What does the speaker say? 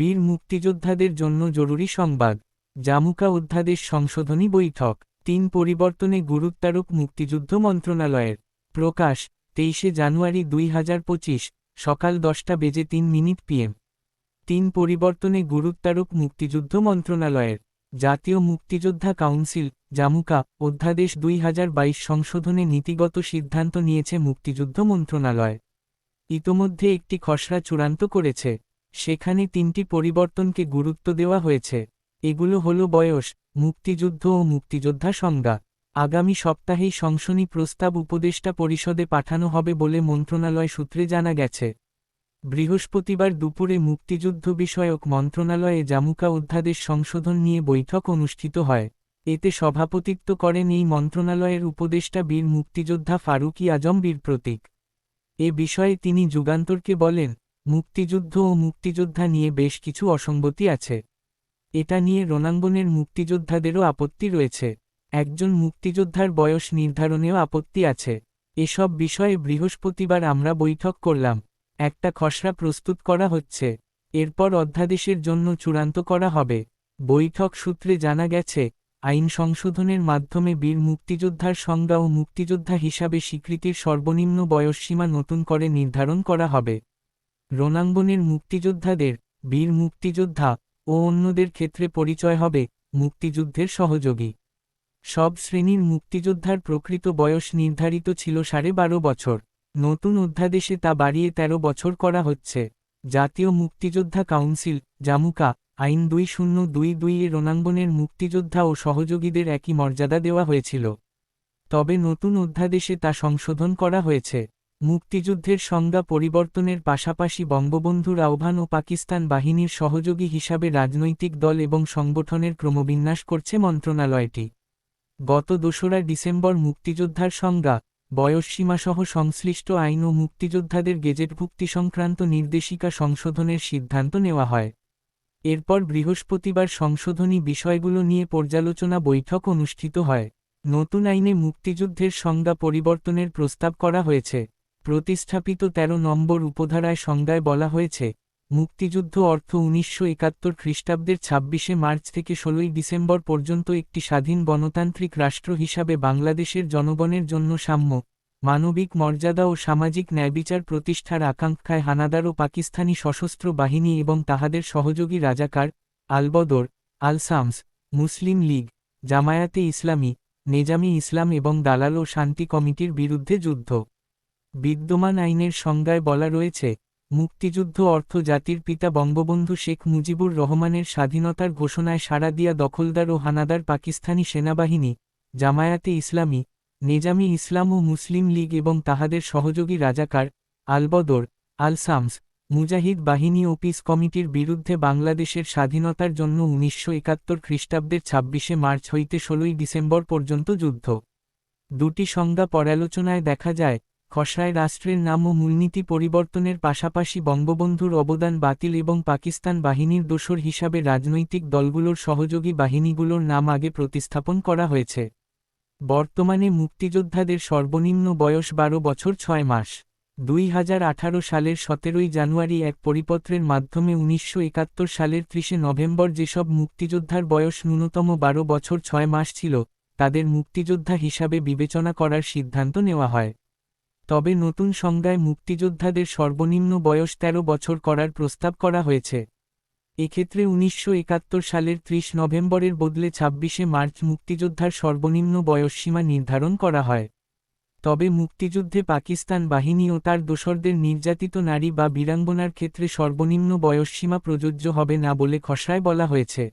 বীর মুক্তিযোদ্ধাদের জন্য জরুরি সংবাদ। জামুকা অধ্যাদেশ সংশোধনী বৈঠক, তিন পরিবর্তনে গুরুত্বারোপ মুক্তিযুদ্ধ মন্ত্রণালয়ের। প্রকাশ, তেইশে জানুয়ারি দুই হাজার পঁচিশ, সকাল দশটা বেজে তিন মিনিট পিএম। তিন পরিবর্তনে গুরুত্বারোপ মুক্তিযুদ্ধ মন্ত্রণালয়ের। জাতীয় মুক্তিযোদ্ধা কাউন্সিল, জামুকা, অধ্যাদেশ দুই হাজার বাইশ সংশোধনে নীতিগত সিদ্ধান্ত নিয়েছে মুক্তিযুদ্ধ মন্ত্রণালয়। ইতোমধ্যে একটি খসড়া চূড়ান্ত করেছে। সেখানে তিনটি পরিবর্তনকে গুরুত্ব দেওয়া হয়েছে। এগুলো হল বয়স, মুক্তিযুদ্ধ ও মুক্তিযোদ্ধা সংজ্ঞা। আগামী সপ্তাহেই সংশনী প্রস্তাব উপদেষ্টা পরিষদে পাঠানো হবে বলে মন্ত্রণালয় সূত্রে জানা গেছে। বৃহস্পতিবার দুপুরে মুক্তিযুদ্ধ বিষয়ক মন্ত্রণালয়ে জামুকা অধ্যাদেশ সংশোধন নিয়ে বৈঠক অনুষ্ঠিত হয়। এতে সভাপতিত্ব করেন এই মন্ত্রণালয়ের উপদেষ্টা বীর মুক্তিযোদ্ধা ফারুকি আজম বীর প্রতীক। এ বিষয়ে তিনি যুগান্তরকে বলেন মুক্তিযুদ্ধ ও মুক্তিযোদ্ধা নিয়ে বেশ কিছু অসঙ্গতি আছে। এটা নিয়ে রণাঙ্গনের মুক্তিযোদ্ধাদেরও আপত্তি রয়েছে। একজন মুক্তিযোদ্ধার বয়স নির্ধারণেও আপত্তি আছে। এসব বিষয়ে বৃহস্পতিবার আমরা বৈঠক করলাম। একটা খসড়া প্রস্তুত করা হচ্ছে। এরপর অধ্যাদেশের জন্য চূড়ান্ত করা হবে। বৈঠক সূত্রে জানা গেছে, আইন সংশোধনের মাধ্যমে বীর মুক্তিযোদ্ধার সংজ্ঞা ও মুক্তিযোদ্ধা হিসাবে স্বীকৃতির সর্বনিম্ন বয়সসীমা নতুন করে নির্ধারণ করা হবে। রণাঙ্গনের মুক্তিযোদ্ধাদের, বীর মুক্তিযোদ্ধা ও অন্যদের ক্ষেত্রে পরিচয় হবে মুক্তিযুদ্ধের সহযোগী। সব শ্রেণির মুক্তিযোদ্ধার প্রকৃত বয়স নির্ধারিত ছিল সাড়ে বারো বছর। নতুন অধ্যাদেশে তা বাড়িয়ে ১৩ বছর করা হচ্ছে। জাতীয় মুক্তিযোদ্ধা কাউন্সিল, জামুকা, আইন দুই শূন্য দুই দুই এ রণাঙ্গনের মুক্তিযোদ্ধা ও সহযোগীদের একই মর্যাদা দেওয়া হয়েছিল। তবে নতুন অধ্যাদেশে তা সংশোধন করা হয়েছে। মুক্তিযুদ্ধের সংজ্ঞা পরিবর্তনের পাশাপাশি বঙ্গবন্ধুর আহ্বান ও পাকিস্তান বাহিনীর সহযোগী হিসাবে রাজনৈতিক দল এবং সংগঠনের ক্রমবিন্যাস করছে মন্ত্রণালয়টি। গত দোসরা ডিসেম্বর মুক্তিযোদ্ধার সংজ্ঞা, বয়সসীমাসহ সংশ্লিষ্ট আইন ও মুক্তিযোদ্ধাদের গেজেটভুক্তি সংক্রান্ত নির্দেশিকা সংশোধনের সিদ্ধান্ত নেওয়া হয়। এরপর বৃহস্পতিবার সংশোধনী বিষয়গুলো নিয়ে পর্যালোচনা বৈঠক অনুষ্ঠিত হয়। নতুন আইনে মুক্তিযুদ্ধের সংজ্ঞা পরিবর্তনের প্রস্তাব করা হয়েছে। প্রতিস্থাপিত ১৩ নম্বর উপধারায় সংজ্ঞায় বলা হয়েছে, মুক্তিযুদ্ধ অর্থ উনিশশো একাত্তর খ্রিস্টাব্দের ছাব্বিশে মার্চ থেকে ষোলোই ডিসেম্বর পর্যন্ত একটি স্বাধীন গণতান্ত্রিক রাষ্ট্র হিসাবে বাংলাদেশের জনগণের জন্য সাম্য, মানবিক মর্যাদা ও সামাজিক ন্যায়বিচার প্রতিষ্ঠার আকাঙ্ক্ষায় হানাদার ও পাকিস্তানি সশস্ত্র বাহিনী এবং তাহাদের সহযোগী রাজাকার, আলবদর, আলসামস, মুসলিম লীগ, জামায়াতে ইসলামী, নেজামি ইসলাম এবং দালাল ও শান্তি কমিটির বিরুদ্ধে যুদ্ধ। বিদ্যমান আইনের সংজ্ঞায় বলা রয়েছে, মুক্তিযুদ্ধ অর্থ জাতির পিতা বঙ্গবন্ধু শেখ মুজিবুর রহমানের স্বাধীনতার ঘোষণায় সাড়া দিয়া দখলদার ও হানাদার পাকিস্তানি সেনাবাহিনী, জামায়াতে ইসলামী, নেজামি ইসলাম ও মুসলিম লীগ এবং তাহাদের সহযোগী রাজাকার, আলবদর, আলসামস, মুজাহিদ বাহিনী ও পিস কমিটির বিরুদ্ধে বাংলাদেশের স্বাধীনতার জন্য উনিশশো একাত্তর খ্রিস্টাব্দের ছাব্বিশে মার্চ হইতে ষোলোই ডিসেম্বর পর্যন্ত যুদ্ধ। দুটি সংজ্ঞা পর্যালোচনায় দেখা যায় খসড়ায় রাষ্ট্রের নাম ও মূলনীতি পরিবর্তনের পাশাপাশি বঙ্গবন্ধুর অবদান বাতিল এবং পাকিস্তান বাহিনীর দোসর হিসাবে রাজনৈতিক দলগুলোর সহযোগী বাহিনীগুলোর নাম আগে প্রতিস্থাপন করা হয়েছে। বর্তমানে মুক্তিযোদ্ধাদের সর্বনিম্ন বয়স বারো বছর ছয় মাস। দুই হাজার আঠারো সালের সতেরোই জানুয়ারি এক পরিপত্রের মাধ্যমে উনিশশো একাত্তর সালের ত্রিশে নভেম্বর যেসব মুক্তিযোদ্ধার বয়স ন্যূনতম বারো বছর ছয় মাস ছিল, তাদের মুক্তিযোদ্ধা হিসাবে বিবেচনা করার সিদ্ধান্ত নেওয়া হয়। তবে নতুন সংজ্ঞায় মুক্তিযোদ্ধাদের সর্বনিম্ন বয়স ১৩ বছর করার প্রস্তাব করা হয়েছে। এক্ষেত্রে উনিশশো একাত্তর সালের ৩০ নভেম্বরের বদলে ছাব্বিশে মার্চ মুক্তিযোদ্ধার সর্বনিম্ন বয়সসীমা নির্ধারণ করা হয়। তবে মুক্তিযুদ্ধে পাকিস্তান বাহিনী ও তার দোসরদের নির্যাতিত নারী বা বীরাঙ্গনার ক্ষেত্রে সর্বনিম্ন বয়সসীমা প্রযোজ্য হবে না বলে খসড়ায় বলা হয়েছে।